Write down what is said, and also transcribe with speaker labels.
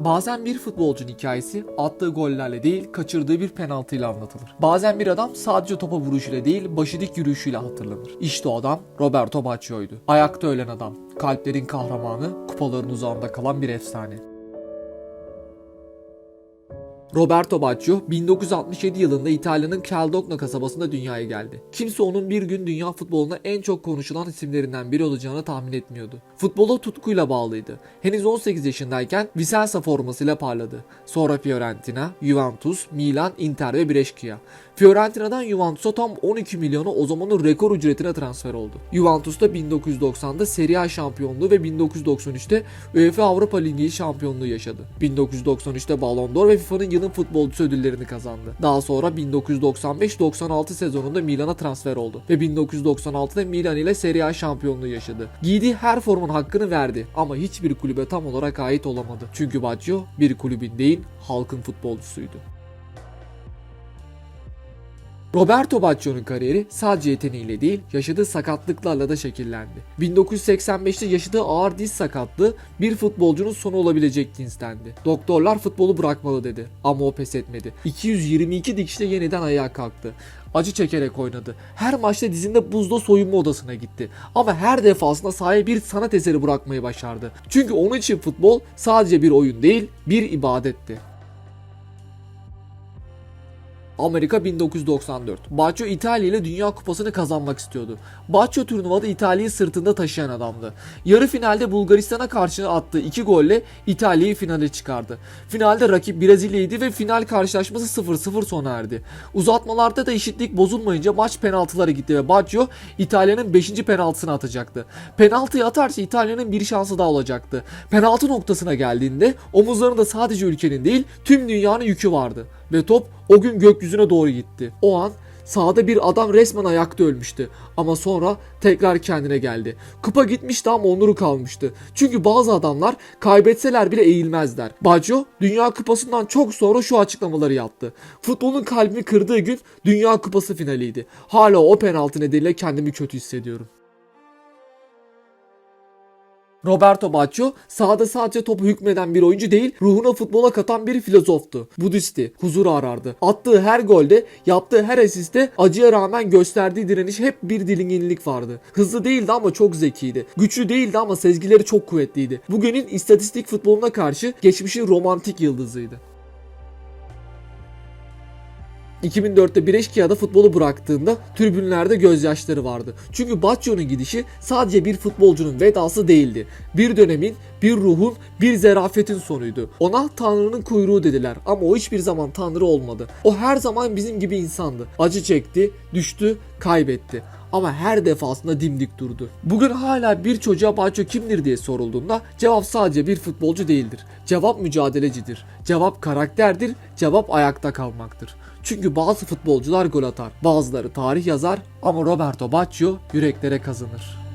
Speaker 1: Bazen bir futbolcunun hikayesi attığı gollerle değil kaçırdığı bir penaltıyla anlatılır. Bazen bir adam sadece topa vuruşuyla değil başı dik yürüyüşüyle hatırlanır. İşte o adam Roberto Baggio'ydu. Ayakta ölen adam, kalplerin kahramanı, kupaların uzağında kalan bir efsane. Roberto Baggio 1967 yılında İtalya'nın Caldogno kasabasında dünyaya geldi. Kimse onun bir gün dünya futboluna en çok konuşulan isimlerinden biri olacağını tahmin etmiyordu. Futbola tutkuyla bağlıydı. Henüz 18 yaşındayken Vicenza formasıyla parladı. Sonra Fiorentina, Juventus, Milan, Inter ve Brescia. Fiorentina'dan Juventus'a tam 12 milyona o zamanın rekor ücretine transfer oldu. Juventus'ta 1990'da Serie A şampiyonluğu ve 1993'te UEFA Avrupa Ligi şampiyonluğu yaşadı. 1993'te Ballon d'Or ve FIFA'nın yılın futbolcusu ödüllerini kazandı. Daha sonra 1995-96 sezonunda Milan'a transfer oldu ve 1996'da Milan ile Serie A şampiyonluğu yaşadı. Giydiği her formanın hakkını verdi ama hiçbir kulübe tam olarak ait olamadı. Çünkü Baggio bir kulübün değil halkın futbolcusuydu. Roberto Baggio'nun kariyeri sadece yeteneğiyle değil, yaşadığı sakatlıklarla da şekillendi. 1985'te yaşadığı ağır diz sakatlığı bir futbolcunun sonu olabilecek cinstendi. Doktorlar futbolu bırakmalı dedi ama o pes etmedi. 222 dikişle yeniden ayağa kalktı. Acı çekerek oynadı. Her maçta dizinde buzda soyunma odasına gitti. Ama her defasında sahaya bir sanat eseri bırakmayı başardı. Çünkü onun için futbol sadece bir oyun değil, bir ibadetti. Amerika 1994. Baggio İtalya ile Dünya Kupası'nı kazanmak istiyordu. Baggio turnuvada İtalya'yı sırtında taşıyan adamdı. Yarı finalde Bulgaristan'a karşı attığı iki golle İtalya'yı finale çıkardı. Finalde rakip Brezilya'ydı ve final karşılaşması 0-0 sona erdi. Uzatmalarda da eşitlik bozulmayınca maç penaltılara gitti ve Baggio İtalya'nın 5. penaltısını atacaktı. Penaltıyı atarsa İtalya'nın bir şansı daha olacaktı. Penaltı noktasına geldiğinde omuzlarında sadece ülkenin değil tüm dünyanın yükü vardı. Ve top o gün gökyüzüne doğru gitti. O an sahada bir adam resmen ayakta ölmüştü. Ama sonra tekrar kendine geldi. Kupa gitmişti ama onuru kalmıştı. Çünkü bazı adamlar kaybetseler bile eğilmezler. Baggio Dünya Kupası'ndan çok sonra şu açıklamaları yaptı. Futbolun kalbimi kırdığı gün Dünya Kupası finaliydi. Hala o penaltı nedeniyle kendimi kötü hissediyorum. Roberto Baggio sahada sadece topu hükmeden bir oyuncu değil, ruhuna futbola katan bir filozoftu. Budisti, huzur arardı. Attığı her golde, yaptığı her asiste acıya rağmen gösterdiği direniş hep bir dilinginlik vardı. Hızlı değildi ama çok zekiydi. Güçlü değildi ama sezgileri çok kuvvetliydi. Bugünün istatistik futboluna karşı geçmişin romantik yıldızıydı. 2004'te Bireşkia'da futbolu bıraktığında tribünlerde gözyaşları vardı. Çünkü Baggio'nun gidişi sadece bir futbolcunun vedası değildi. Bir dönemin, bir ruhun, bir zerafetin sonuydu. Ona Tanrı'nın kuyruğu dediler ama o hiçbir zaman Tanrı olmadı. O her zaman bizim gibi insandı. Acı çekti, düştü, kaybetti ama her defasında dimdik durdu. Bugün hala bir çocuğa Baggio kimdir diye sorulduğunda cevap sadece bir futbolcu değildir. Cevap mücadelecidir. Cevap karakterdir. Cevap ayakta kalmaktır. Çünkü bazı futbolcular gol atar, bazıları tarih yazar ama Roberto Baggio yüreklere kazanır.